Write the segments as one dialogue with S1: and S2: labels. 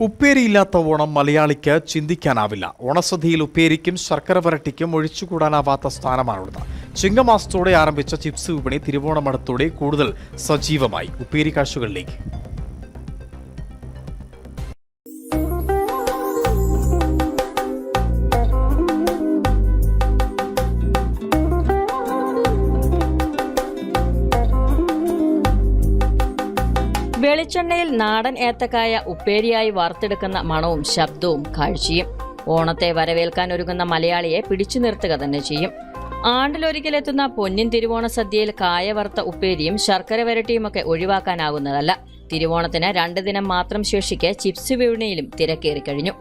S1: ഉപ്പേരിയില്ലാത്ത ഓണം മലയാളിക്ക് ചിന്തിക്കാനാവില്ല. ഓണസദ്യയിൽ ഉപ്പേരിക്കും ശർക്കര വരട്ടിക്കും ഒഴിച്ചുകൂടാനാവാത്ത സ്ഥാനമാണുള്ളത്. ചിങ്ങമാസത്തോടെ ആരംഭിച്ച ചിപ്സ് വിപണി തിരുവോണമടത്തോടെ കൂടുതൽ സജീവമായി. ഉപ്പേരി കാഴ്ചകളിലേക്ക്.
S2: വെളിച്ചെണ്ണയിൽ നാടൻ ഏത്തക്കായ ഉപ്പേരിയായി വാർത്തെടുക്കുന്ന മണവും ശബ്ദവും കാഴ്ചയും. ഓണത്തെ വരവേൽക്കാൻ ഒരുങ്ങുന്ന മലയാളിയെ പിടിച്ചു നിർത്തുക തന്നെ ചെയ്യും. ആണ്ടിലൊരിക്കലെത്തുന്ന പൊന്നിൻ തിരുവോണ സദ്യയിൽ കായ വറുത്ത ഉപ്പേരിയും ശർക്കര വരട്ടിയുമൊക്കെ ഒഴിവാക്കാനാവുന്നതല്ല. തിരുവോണത്തിന് രണ്ട് ദിനം മാത്രം ശേഷിക്കെ ചിപ്സ് വിപണിയിലും തിരക്കേറി കഴിഞ്ഞു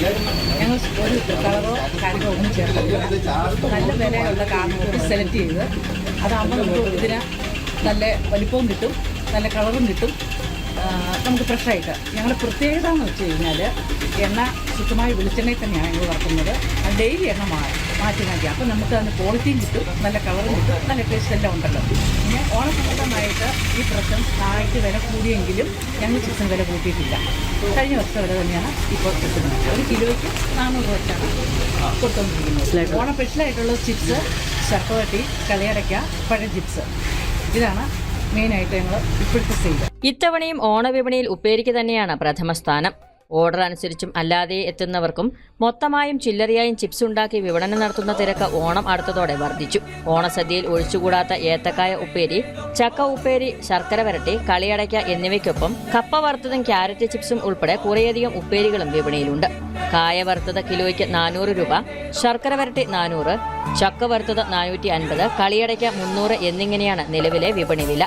S3: ഞങ്ങൾ ഒരു കളറോ കാര്യങ്ങളോ ഒന്നും ചേർത്തില്ല നല്ല വിലയുള്ള കാർഡ് സെലക്ട് ചെയ്ത് അതാകുമ്പോൾ നമുക്ക് ഇതിന് നല്ല വലിപ്പവും കിട്ടും നല്ല കളറും കിട്ടും. നമുക്ക് ഫ്രഷായിട്ട് ഞങ്ങളുടെ പ്രത്യേകത എന്ന് വെച്ച് കഴിഞ്ഞാൽ എണ്ണ ശുദ്ധമായ വെളിച്ചെണ്ണയിൽ തന്നെയാണ് ഞങ്ങൾ വറക്കുന്നത് ഡെയിലി എണ്ണ മാറി മാറ്റി മാറ്റി അപ്പം നമുക്ക് അതിന് ക്വാളിറ്റിയും കിട്ടും നല്ല കളറും കിട്ടും നല്ല ടേസ്റ്റ് എല്ലാം ഉണ്ടല്ലോ. ഈ പ്രശ്നം താഴ്ത്തി വില കൂടിയെങ്കിലും ഞങ്ങൾ ചിക്കൻ വില കൂട്ടിയിട്ടില്ല. കഴിഞ്ഞ വർഷം വില തന്നെയാണ് ഇപ്പോൾ കിട്ടുന്നത്. ഒരു കിലോയ്ക്ക് നാനൂറ് രൂപ വെച്ചാണ് കൊടുത്തുകൊണ്ടിരിക്കുന്നത് ഓണം സ്പെഷ്യലായിട്ടുള്ള ചിപ്സ് ചക്കവട്ടി കളിയടയ്ക്ക പഴം ചിപ്സ്. ഇതാണ് മെയിനായിട്ട് ഞങ്ങൾ ഇപ്പോഴത്തെ സെയിൽ
S2: ഇത്തവണയും ഓണവിപണിയിൽ ഉപ്പേരിക്ക് തന്നെയാണ് പ്രഥമ സ്ഥാനം. ഓർഡർ അനുസരിച്ചും അല്ലാതെ എത്തുന്നവർക്കും മൊത്തമായും ചില്ലറയായും ചിപ്സ് ഉണ്ടാക്കി വിപണനം നടത്തുന്ന തിരക്ക് ഓണം അടുത്തതോടെ വർദ്ധിച്ചു. ഓണസദ്യയിൽ ഒഴിച്ചുകൂടാത്ത ഏത്തക്കായ ഉപ്പേരി ചക്ക ഉപ്പേരി ശർക്കര വരട്ടി കളിയടയ്ക്ക എന്നിവയ്ക്കൊപ്പം കപ്പ വറുത്തതും ക്യാരറ്റ് ചിപ്സും ഉൾപ്പെടെ കുറേയധികം ഉപ്പേരികളും വിപണിയിലുണ്ട്. കായ വറുത്തത് കിലോയ്ക്ക് നാനൂറ് രൂപ ശർക്കര വരട്ടി നാനൂറ് ചക്ക വറുത്തത് നാനൂറ്റി അൻപത് കളിയടയ്ക്ക മുന്നൂറ് എന്നിങ്ങനെയാണ് നിലവിലെ വിപണി വില.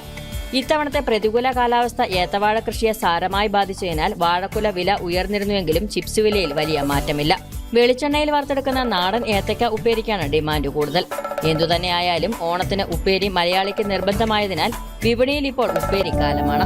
S2: ഇത്തവണത്തെ പ്രതികൂല കാലാവസ്ഥ ഏത്തവാഴ കൃഷിയെ സാരമായി ബാധിച്ചതിനാൽ വാഴക്കുല വില ഉയർന്നിരുന്നുവെങ്കിലും ചിപ്സ് വിലയിൽ വലിയ മാറ്റമില്ല. വെളിച്ചെണ്ണയിൽ വറുത്തെടുക്കുന്ന നാടൻ ഏത്തയ്ക്ക ഉപ്പേരിക്കാണ് ഡിമാൻഡ് കൂടുതൽ. എന്തുതന്നെയായാലും ഓണത്തിന് ഉപ്പേരി മലയാളിക്ക് നിർബന്ധമായതിനാൽ വിപണിയിൽ ഇപ്പോൾ ഉപ്പേരി കാലമാണ്